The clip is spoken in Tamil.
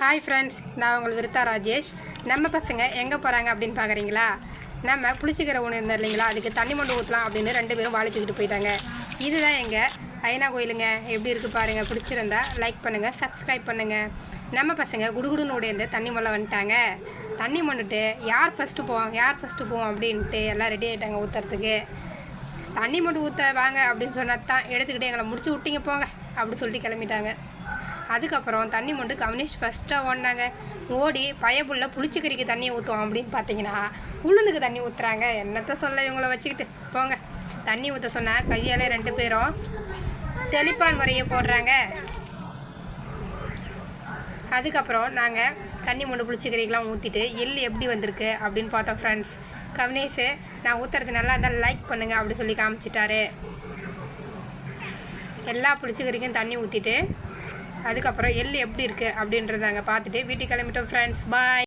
ஹாய் ஃப்ரெண்ட்ஸ் நான் உங்கள் விருத்தா ராஜேஷ். நம்ம பசங்க எங்கே போகிறாங்க அப்படின்னு பார்க்குறீங்களா நம்ம புளிச்சிக்கிற ஒன்று இருந்தார் இல்லைங்களா? அதுக்கு தண்ணி மொண்டு ஊற்றலாம் அப்படின்னு ரெண்டு பேரும் வாழை தூக்கிட்டு போயிட்டாங்க. இதுதான் எங்கள் ஐநா கோயிலுங்க. எப்படி இருக்குது பாருங்கள் பிடிச்சிருந்தா லைக் பண்ணுங்கள் சப்ஸ்கிரைப் பண்ணுங்கள் நம்ம பசங்க குடுகுடுன்னு உடையந்து தண்ணி மொள்ள வந்துட்டாங்க. தண்ணி மொண்டுட்டு யார் ஃபஸ்ட்டு போவோம் யார் ஃபஸ்ட்டு போவோம் அப்படின்ட்டு எல்லாம் ரெடி ஆகிட்டாங்க ஊற்றுறதுக்கு தண்ணி மட்டும் ஊற்ற வாங்க அப்படின்னு சொன்னா தான் எடுத்துக்கிட்டு எங்களை முடிச்சு விட்டிங்க போங்க. அப்படின்னு சொல்லிட்டு கிளம்பிட்டாங்க. அதுக்கப்புறம் தண்ணி மொண்டு கம்யூனிஸ்ட் ஃபஸ்ட்டாக ஓடினாங்க. ஓடி பயபுள்ள புளிச்சிக்கறிக்கு தண்ணியை ஊற்றுவோம் அப்படின்னு பார்த்தீங்கன்னா உளுந்துக்கு தண்ணி ஊற்றுறாங்க என்னத்த சொல்ல இவங்கள வச்சுக்கிட்டு? போங்க. தண்ணி ஊற்ற சொன்னால் கையாலே ரெண்டு பேரும் தெளிப்பான் முறையை போடுறாங்க. அதுக்கப்புறம் நாங்கள் தண்ணி மொண்டு புளிச்சிக்கறிக்கெலாம் ஊற்றிட்டு எள் எப்படி வந்திருக்கு அப்படின்னு பார்த்தோம் ஃப்ரெண்ட்ஸ் கவினேஷு நான் ஊற்றுறது நல்லா இருந்தால் லைக் பண்ணுங்கள் அப்படி சொல்லி காமிச்சிட்டாரு. எல்லா புளிச்சிக்கறிக்கும் தண்ணி ஊற்றிட்டு அதுக்கப்புறம் எள் எப்படி இருக்குது அப்படின்றத நாங்கள் பார்த்துட்டு வீட்டுக்கு கிளம்பிட்டோம் ஃப்ரெண்ட்ஸ் பாய்